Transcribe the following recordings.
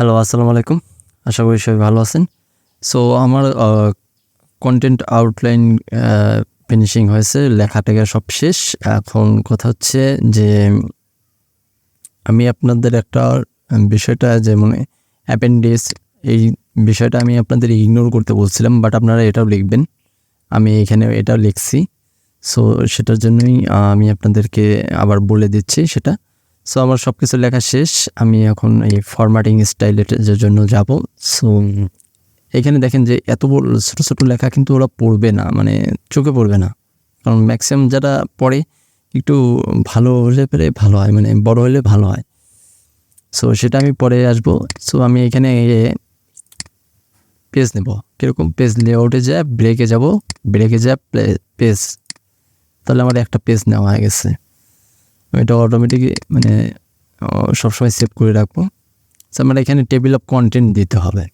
Hello আসসালামু আলাইকুম আশা করি সবাই ভালো আছেন। সো আমার কন্টেন্ট আউটলাইন ফিনিশিং হয়েছে, লেখা টেখা সব শেষ। এখন কথা হচ্ছে যে, আমি আপনাদের একটা বিষয়টা যে মানে অ্যাপেন্ডিক্স এই বিষয়টা আমি আপনাদের ইগনোর করতে বলছিলাম বাট আপনারা এটাও লিখবেন। আমি এখানে এটাও লিখছি। সো সেটার জন্যই আমি আপনাদেরকে আবার বলে দিচ্ছি সেটা। সো আমার সব কিছু লেখা শেষ। আমি এখন এই ফরম্যাটিং স্টাইলের জন্য যাব। সো এখানে দেখেন যে এত ছোটো ছোটো লেখা কিন্তু ওরা পড়বে না। মানে চোখে পড়বে না। কারণ ম্যাক্সিমাম যারা পড়ে, একটু ভালো হলে পরে ভালো হয়। মানে বড় হলে ভালো হয়। সো সেটা আমি পরে আসব। সো আমি এখানে পেজ নেব। কীরকম পেজ লেআউটে যায় ব্রেকে যাব। ব্রেকে যায় পেজ তাহলে আমার একটা পেজ নেওয়া হয়ে গেছে। এটা অটোমেটিক মানে সবসময় সেভ করে রাখব। আমার এখানে টেবিল অফ কন্টেন্ট দিতে হবে।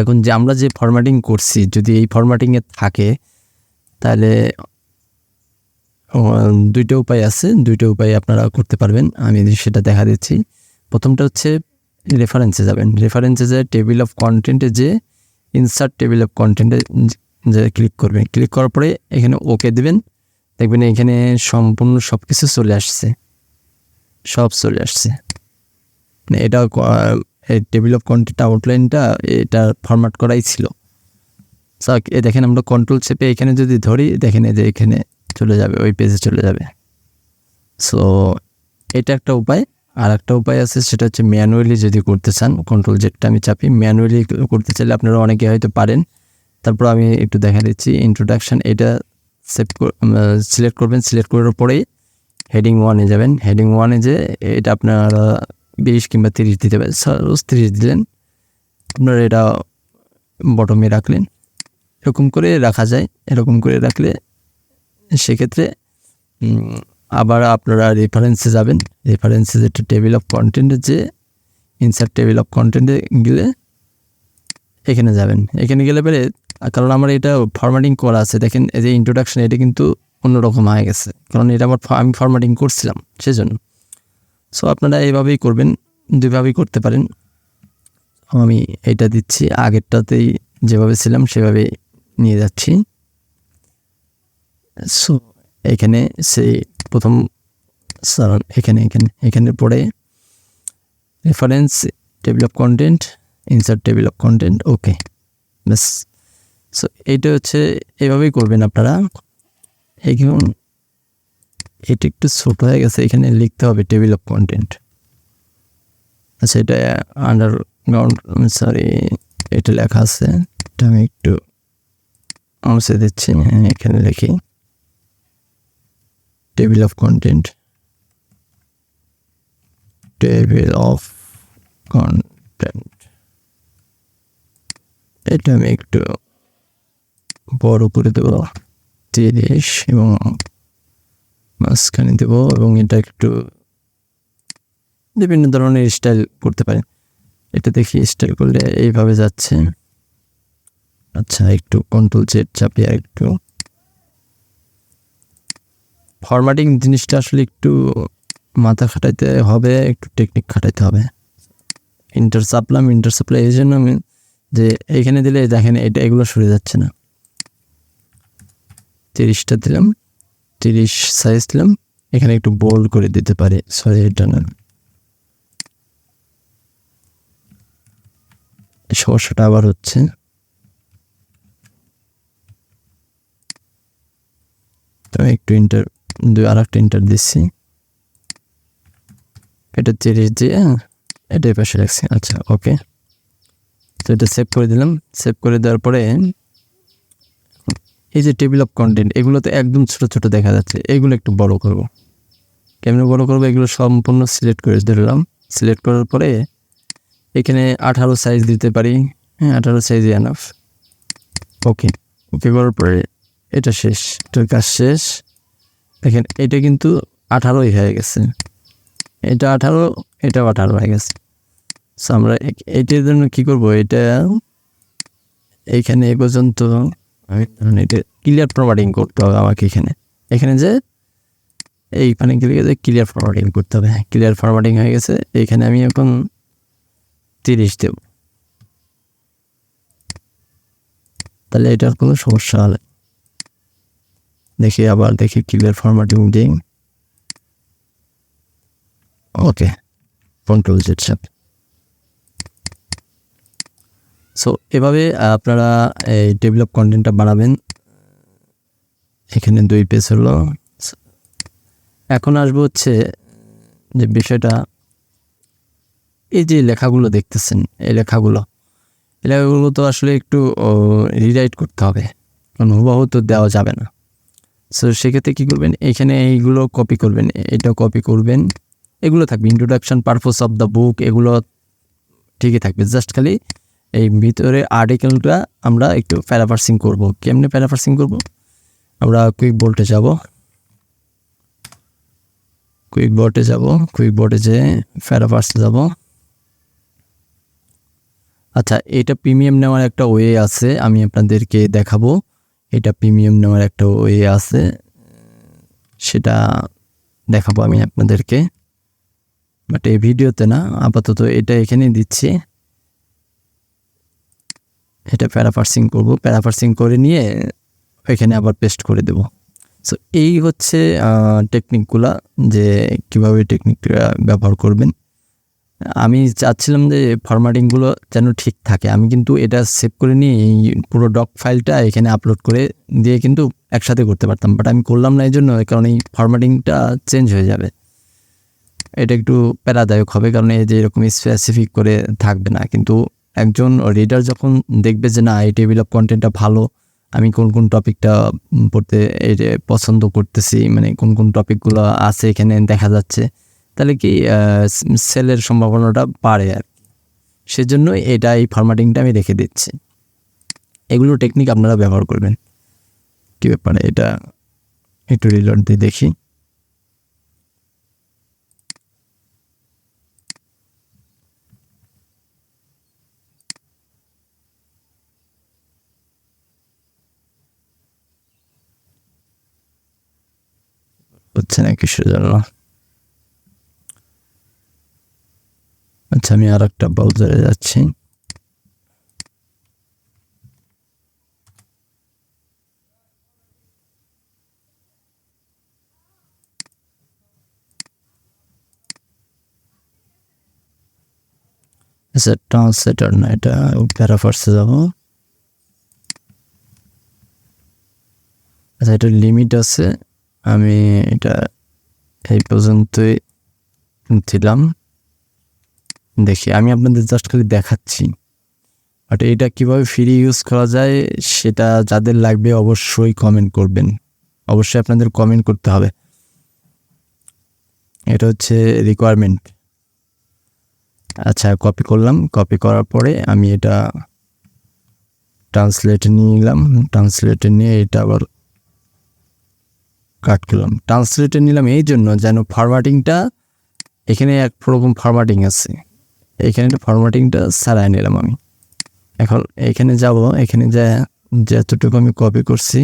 এখন যে আমরা যে ফরম্যাটিং করছি, যদি এই ফরম্যাটিংয়ে থাকে, তাহলে দুইটা উপায় আছে। দুইটা উপায় আপনারা করতে পারবেন। আমি সেটা দেখা দিচ্ছি। প্রথমটা হচ্ছে রেফারেন্সে যাবেন। রেফারেন্সে যে টেবিল অফ কন্টেন্টে যে ইনসার্ট টেবিল অফ কন্টেন্টে যে ক্লিক করবেন ক্লিক করার পরে এখানে ওকে দেবেন। দেখবেন এখানে সম্পূর্ণ সব কিছু চলে আসছে। সব চলে আসছে। মানে এটা টেবিল অফ কন্টেন্ট আউটলাইনটা এটা ফরম্যাট করাই ছিল। সো এ দেখেন আমরা কন্ট্রোল চেপে এখানে যদি ধরি, দেখেন এই যে এখানে চলে যাবে, ওই পেজে চলে যাবে। সো এটা একটা উপায়। আর একটা উপায় আছে, সেটা হচ্ছে ম্যানুয়ালি যদি করতে চান কন্ট্রোল জেটটা আমি চাপি ম্যানুয়ালি করতে চাইলে আপনারা অনেকে হয়তো পারেন। তারপর আমি একটু দেখা দিচ্ছি ইন্ট্রোডাকশান এটা সেভ সিলেক্ট করবেন সিলেক্ট করার পরেই হেডিং ওয়ানে যাবেন। হেডিং ওয়ানে যে এটা আপনারা বিশ কিংবা তিরিশ দিতে পারেন সাপোজ তিরিশ দিলেন, আপনারা এটা বটমে রাখলেন। এরকম করে রাখা যায়, এরকম করে রাখলে সেক্ষেত্রে আবার আপনারা রেফারেন্সে যাবেন। রেফারেন্সে যেটা টেবিল অফ কন্টেন্টে যে ইনসার্ট টেবিল অফ কন্টেন্টে গেলে এখানে যাবেন। এখানে গেলে পরে কারণ আমার এটা ফরম্যাটিং করা আছে। দেখেন, এই যে ইন্ট্রোডাকশন এটা কিন্তু অন্যরকম হয়ে গেছে। কারণ এটা আমার আমি ফরম্যাটিং করছিলাম, সেজন্য। সো আপনারা এইভাবেই করবেন, দুইভাবেই করতে পারেন। আমি এটা দিচ্ছি, আগেরটাতেই যেভাবে ছিলাম সেভাবে নিয়ে যাচ্ছি। সো এখানে সেই প্রথম সার- এখানে এখানে এখানে পড়ে reference table of content insert table of content okay ব্যাস। সো এইটা হচ্ছে এভাবেই করবেন আপনারা। এখন এটা একটু ছোট হয়ে গেছে, এখানে লিখতে হবে টেবিল অফ কন্টেন্ট আচ্ছা এটা আন্ডারগ্রাউন্ড সরি এটা লেখা আছে। এটা আমি একটু মুছে দিচ্ছি হ্যাঁ এখানে লিখি। Table of content table of content এটা আমি একটু বড় করে দেবো তিরিশ এবং মাঝখানে দেবো এবং এটা একটু বিভিন্ন ধরনের স্টাইল করতে পারেন এটা দেখি স্টাইল করলে এইভাবে যাচ্ছে। আচ্ছা একটু কন্ট্রোল জেড চাপিয়ে একটু ফরম্যাটিং জিনিসটা আসলে একটু মাথা খাটাইতে হবে, একটু টেকনিক খাটাইতে হবে। ইন্টার সাপ্লাম ইন্টার সাপ্লাই এই জন্য আমি যে এইখানে দিলে দেখেন এটা এগুলো সরে যাচ্ছে না। তিরিশটা দিলাম, তিরিশ সাইজ দিলাম। এখানে একটু বোল্ড করে দিতে পারে সরি এটা না। সমস্যাটা আবার হচ্ছে। তো একটু ইন্টার দুই আর একটা ইন্টার দিচ্ছি। এটা তিরিশ দিয়ে এটা এই পাশে রাখছি। আচ্ছা ওকে তো এটা সেভ করে দিলাম। সেভ করে দেওয়ার পরে এই যে টেবিল অফ কন্টেন্ট এগুলো তো একদম ছোট ছোট দেখা যাচ্ছে। এগুলো একটু বড় করব। কেমন বড় করব? এগুলো সম্পূর্ণ সিলেক্ট করে দিলাম সিলেক্ট করার পরে এখানে আঠারো সাইজ দিতে পারি। হ্যাঁ আঠারো সাইজ এনাফ ওকে ওকে করার পরে এটা শেষ, এটার কাজ শেষ। দেখেন, এটা কিন্তু আঠারোই হয়ে গেছে। এটা আঠারো, এটাও আঠারো হয়ে গেছে। সো আমরা এটার জন্য কী করব? এটা এইখানে এ পর্যন্ত এটা ক্লিয়ার ফরম্যাটিং করতে হবে আমাকে এখানে। এখানে যে এইখানে গেলে যে ক্লিয়ার ফরম্যাটিং করতে হবে। ক্লিয়ার ফরম্যাটিং হয়ে গেছে। এখানে আমি এখন তিরিশ দেব। তাহলে এটার কোনো সমস্যা হলে। দেখি আবার দেখি ক্লিয়ার ফরম্যাটিং দিই। ওকে কন্ট্রোল জেড চাপ সো এভাবে আপনারা, এই ডেভেলপ কন্টেন্টটা বানাবেন। এখানে দুই পেজ হলো। এখন আসব হচ্ছে যে বিষয়টা, এই যে লেখাগুলো দেখতেছেন, এই লেখাগুলো। এই লেখাগুলো তো আসলে একটু রিরাইট করতে হবে। কারণ হুবাহু তো দেওয়া যাবে না। সো সেক্ষেত্রে কী করবেন? এখানে এইগুলো কপি করবেন এটা কপি করবেন। এগুলো থাকবে introduction purpose of the book এগুলো ঠিকই থাকবে। জাস্ট খালি এই ভিতরে আর্টিকেলটা আমরা একটু প্যারাফার্সিং করব। কেমনে প্যারাফার্সিং করব? আমরা কুইক বোল্টে যাব। কুইক বোর্ডে যাব। কুইক বোর্ডে যে প্যারাফার্সে যাব। আচ্ছা এটা প্রিমিয়াম নেওয়ার একটা ওয়ে আছে, আমি আপনাদেরকে দেখাবো। এটা প্রিমিয়াম নেওয়ার একটা ওয়ে আছে, সেটা দেখাবো আমি আপনাদেরকে। বাট এই ভিডিওতে না, আপাতত এটা এখানে দিচ্ছি। এটা প্যারাফার্সিং করব, প্যারাফার্সিং করে নিয়ে এখানে আবার পেস্ট করে দেব। সো এই হচ্ছে টেকনিকগুলা যে কীভাবে টেকনিকটা ব্যবহার করবেন। আমি চাচ্ছিলাম যে ফরম্যাটিংগুলো যেন ঠিক থাকে। আমি কিন্তু এটা সেভ করে নিয়ে এই পুরো ডক ফাইলটা এখানে আপলোড করে দিয়ে কিন্তু একসাথে করতে পারতাম। বাট আমি করলাম না এই জন্য কারণ এই ফরম্যাটিংটা চেঞ্জ হয়ে যাবে। এটা একটু প্যারাদায়ক হবে, কারণ এই যে এরকম স্পেসিফিক করে থাকবে না। কিন্তু একজন রিডার যখন দেখবে যে, না, এই টেবিল অফ কন্টেন্টটা ভালো, আমি কোন কোন টপিকটা পড়তে পছন্দ করতেছি মানে কোন কোন টপিকগুলো আছে এখানে দেখা যাচ্ছে, তাহলে কি সেলের সম্ভাবনাটা বাড়ে আর সেজন্য এটা, এই ফরম্যাটিংটা আমি রেখে দিচ্ছি। এগুলো টেকনিক আপনারা ব্যবহার করবেন। কী ব্যাপারে? এটা একটু রিলোড দিয়ে দেখি। হচ্ছে না কিসের জন্য আচ্ছা আমি আর একটা ব্রাউজারে যাচ্ছি আচ্ছা ট্রান্সলেটার না এটা প্যারাফার্সে যাব আচ্ছা এটা লিমিট আছে আমি এটা এই পর্যন্তই দিলাম। দেখি, আমি আপনাদের জাস্ট খালি দেখাচ্ছি। বাট এটা কীভাবে ফ্রি ইউজ করা যায় সেটা যাদের লাগবে অবশ্যই কমেন্ট করবেন। অবশ্যই আপনাদের কমেন্ট করতে হবে। এটা হচ্ছে রিকোয়ারমেন্ট আচ্ছা কপি করলাম। কপি করার পরে আমি এটা ট্রান্সলেটে নিয়ে নিলাম। ট্রান্সলেটে নিয়ে এটা আবার কাট করলাম ট্রান্সলেটে নিলাম এই জন্য যেন ফরম্যাটিংটা এখানে এক রকম ফরম্যাটিং আছে। এখানে ফরম্যাটিংটা সারাই নিলাম আমি। এখন এখানে যাব, এখানে যা, যতটুকু আমি কপি করছি,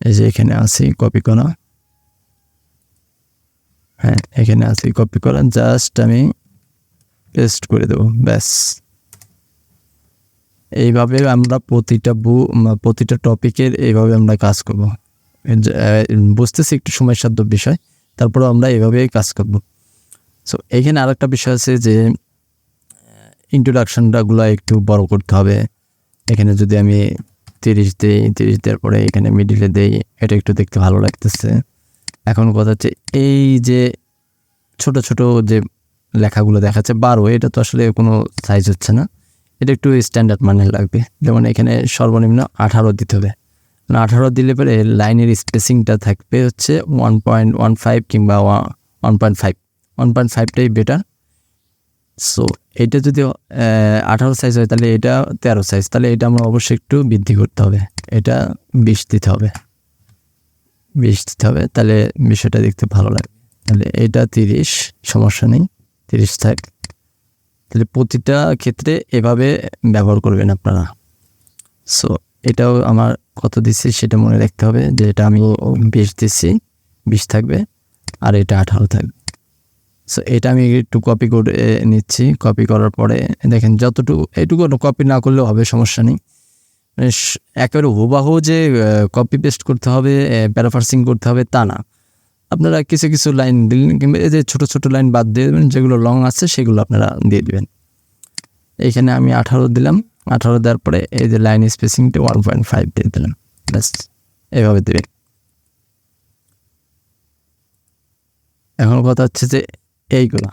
এই যে এখানে আছি কপি করা। হ্যাঁ এখানে আছি কপি করা জাস্ট আমি পেস্ট করে দেবো, ব্যাস। এইভাবে আমরা প্রতিটা বু প্রতিটা টপিকের এইভাবে আমরা কাজ করব। বুঝতেছি একটু সময়সাধ্য বিষয়। তারপরে আমরা এভাবেই কাজ করব। সো এখানে আরেকটা বিষয় আছে যে ইন্ট্রোডাকশনটাগুলো একটু বড় করতে হবে। এখানে যদি আমি তিরিশ দিই, তিরিশ দেওয়ার পরে এখানে মিডিলে দেই, এটা একটু দেখতে ভালো লাগতেছে। এখন কথা হচ্ছে, এই যে ছোট ছোট যে লেখাগুলো দেখাচ্ছে, বারো, এটা তো আসলে কোনো সাইজ হচ্ছে না। এটা একটু স্ট্যান্ডার্ড মানের লাগবে। যেমন এখানে সর্বনিম্ন আঠারো দিতে হবে। আঠারো দিলে পরে লাইনের স্পেসিংটা থাকবে হচ্ছে ওয়ান পয়েন্ট ওয়ান ফাইভ কিংবা one point five one point ফাইভটাই better so এটা যদি আঠারো সাইজ হয়, তাহলে এটা তেরো সাইজ তাহলে এটা আমরা অবশ্যই একটু বৃদ্ধি করতে হবে। এটা বিশ দিতে হবে। বিশ দিতে হবে, তাহলে বিষয়টা দেখতে ভালো লাগে তাহলে এটা তিরিশ, সমস্যা নেই, তিরিশ থাক। তাহলে প্রতিটা ক্ষেত্রে এভাবে ব্যবহার করবেন আপনারা। সো এটাও আমার কত দিচ্ছি, সেটা মনে রাখতে হবে যে এটা আমি বিশ দিচ্ছি, বিশ থাকবে আর এটা আঠারো থাকবে। সো এটা আমি একটু কপি করে নিচ্ছি। কপি করার পরে দেখেন যতটুকু এইটুকু কপি না করলেও হবে, সমস্যা নেই। একেবারে হুবাহু যে কপি পেস্ট করতে হবে প্যারাফার্সিং করতে হবে, তা না। আপনারা কিছু কিছু লাইন দিলেন, কিংবা এই যে ছোটো ছোটো লাইন বাদ দিয়ে দেবেন, যেগুলো লং আছে, সেগুলো আপনারা দিয়ে দেবেন। এইখানে আমি আঠারো দিলাম। আঠারো দেওয়ার পরে এই যে লাইন স্পেসিংটা ওয়ান পয়েন্ট ফাইভ দিয়ে দিলাম। ব্যাস, এভাবে দেবেন এখন কথা হচ্ছে যে এইগুলো,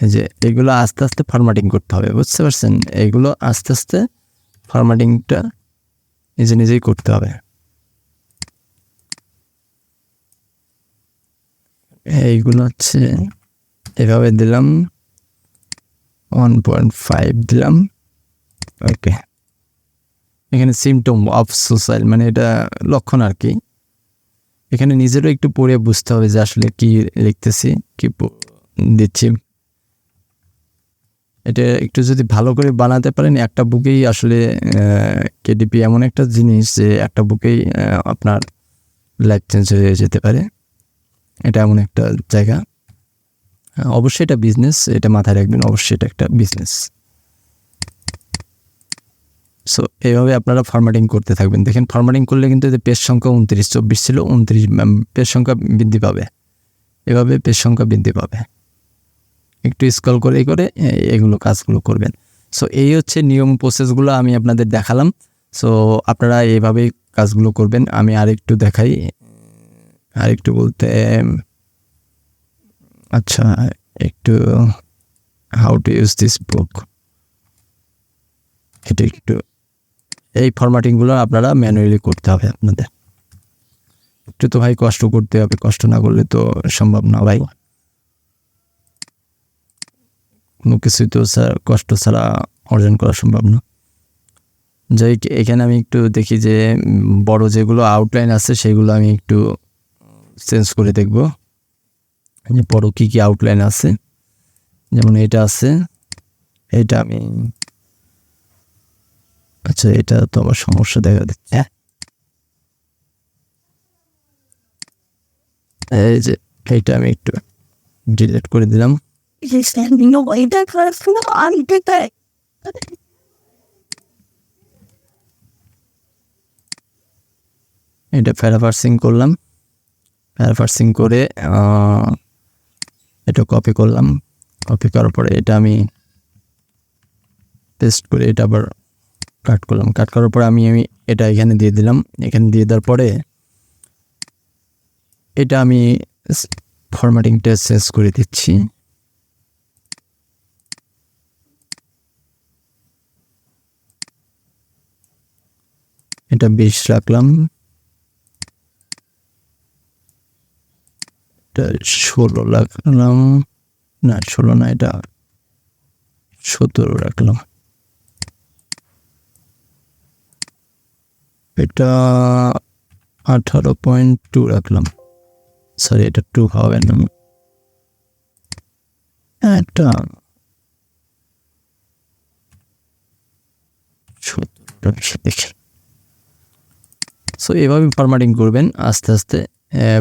এই যে এগুলো আস্তে আস্তে ফরম্যাটিং করতে হবে, বুঝতে পারছেন? এইগুলো আস্তে আস্তে ফরম্যাটিংটা নিজে নিজেই করতে হবে। এইগুলো হচ্ছে, এভাবে দিলাম ওয়ান পয়েন্ট ফাইভ দিলাম। ওকে এখানে সিমটম অফ সোশ্যাল মানে এটা লক্ষণ আর কি এখানে নিজেরও একটু পড়ে বুঝতে হবে যে আসলে কি লিখতেছি কি দিচ্ছি। এটা একটু যদি ভালো করে বানাতে পারেন একটা বুকেই আসলে কেডিপি এমন একটা জিনিস যে একটা বুকেই আপনার লাইফ চেঞ্জ হয়ে যেতে পারে। এটা এমন একটা জায়গা। আহ, অবশ্যই এটা বিজনেস এটা মাথায় রাখবেন অবশ্যই এটা একটা বিজনেস সো এইভাবে আপনারা ফরম্যাটিং করতে থাকবেন। দেখেন ফরম্যাটিং করলে কিন্তু এতে পেজ সংখ্যা উনত্রিশ, চব্বিশ ছিল, উনত্রিশ পেজ সংখ্যা বৃদ্ধি পাবে। এভাবে পেজ সংখ্যা বৃদ্ধি পাবে। একটু স্কল করে করে এগুলো কাজগুলো করবেন। সো এই হচ্ছে নিয়ম প্রসেসগুলো আমি আপনাদের দেখালাম। সো আপনারা এইভাবেই কাজগুলো করবেন। আমি আরেকটু দেখাই। আরেকটু বলতে আচ্ছা একটু how to use this book এটা একটু এই ফরম্যাটিংগুলো আপনারা ম্যানুয়ালি করতে হবে আপনাদের। একটু তো ভাই কষ্ট করতে হবে, কষ্ট না করলে তো সম্ভব না ভাই। কোনো কিছুই তো কষ্ট ছাড়া অর্জন করা সম্ভব না। যাই এখানে আমি একটু দেখি যে, বড় যেগুলো আউটলাইন আছে সেগুলো আমি একটু চেঞ্জ করে দেখব। বড় কী কী আউটলাইন আছে, যেমন এটা আছে, এটা আমি আচ্ছা এটা তো আমার সমস্যা দেখা দিচ্ছে। এই যে এইটা আমি একটু ডিলিট করে দিলাম. এটা প্যারাফার্সিং করলাম। প্যারাফার্সিং করে এটা কপি করলাম। কপি করার পরে এটা আমি পেস্ট করে এটা আবার কাট করলাম। কাট করার পরে আমি আমি এটা এখানে দিয়ে দিলাম। এখানে দিয়ে দেওয়ার পরে এটা আমি ফরম্যাটিংটা চেঞ্জ করে দিচ্ছি। এটা বিশ রাখলাম। এটা ষোলো রাখলাম। না, ষোলো না, এটা সতেরো রাখলাম। এটা আঠারো পয়েন্ট টু রাখলাম। সরি এটা টু হবে না। দেখি সো এভাবে ফরম্যাটিং করবেন। আস্তে আস্তে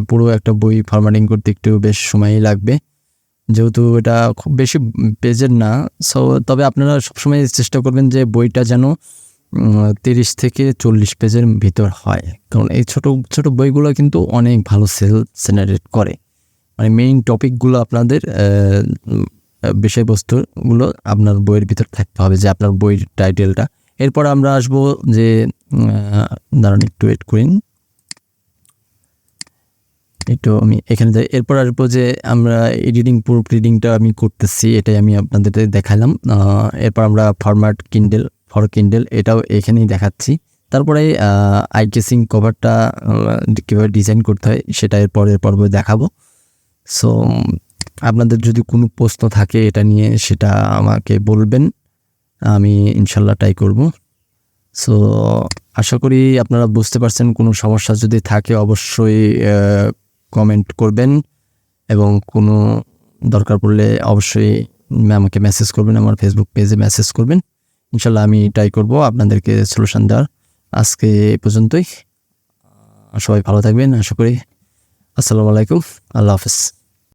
পুরো একটা বই ফরম্যাটিং করতে একটু বেশ সময়ই লাগবে। যেহেতু এটা খুব বেশি পেজের না সো তবে আপনারা সবসময় চেষ্টা করবেন যে বইটা যেন তিরিশ থেকে চল্লিশ পেজের ভিতর হয়। কারণ এই ছোট ছোট বইগুলো কিন্তু অনেক ভালো সেল জেনারেট করে। মানে মেইন টপিকগুলো আপনাদের বিষয়বস্তুগুলো আপনার বইয়ের ভিতর থাকতে হবে যে আপনার বইয়ের টাইটেলটা এরপর আমরা আসব যে দাঁড়ান একটু ওয়েট করিন একটু আমি এখানে যাই। এরপর আসব যে আমরা এডিটিং প্রুফ রিডিংটা আমি করতেছি, এটাই আমি আপনাদের দেখালাম। এরপর আমরা ফরম্যাট কিন্ডেল ফর কিন্ডেল, এটাও এখানেই দেখাচ্ছি। তারপরে আই কেসিং কভারটা কীভাবে ডিজাইন করতে হয়, সেটা এর পরের পর্বে দেখাবো। সো আপনাদের যদি কোনো প্রশ্ন থাকে, এটা নিয়ে সেটা আমাকে বলবেন, আমি ইনশাল্লাহ ট্রাই করব। সো আশা করি আপনারা বুঝতে পারছেন, কোনো সমস্যা যদি থাকে, অবশ্যই কমেন্ট করবেন। এবং কোনো দরকার পড়লে অবশ্যই আমাকে মেসেজ করবেন, আমার ফেসবুক পেজে মেসেজ করবেন। ইনশাল্লাহ আমি ট্রাই করব আপনাদেরকে সলিউশন দেওয়ার। আজকে এ পর্যন্তই। সবাই ভালো থাকবেন, আশা করি। আসসালামু আলাইকুম, আল্লাহ হাফেজ।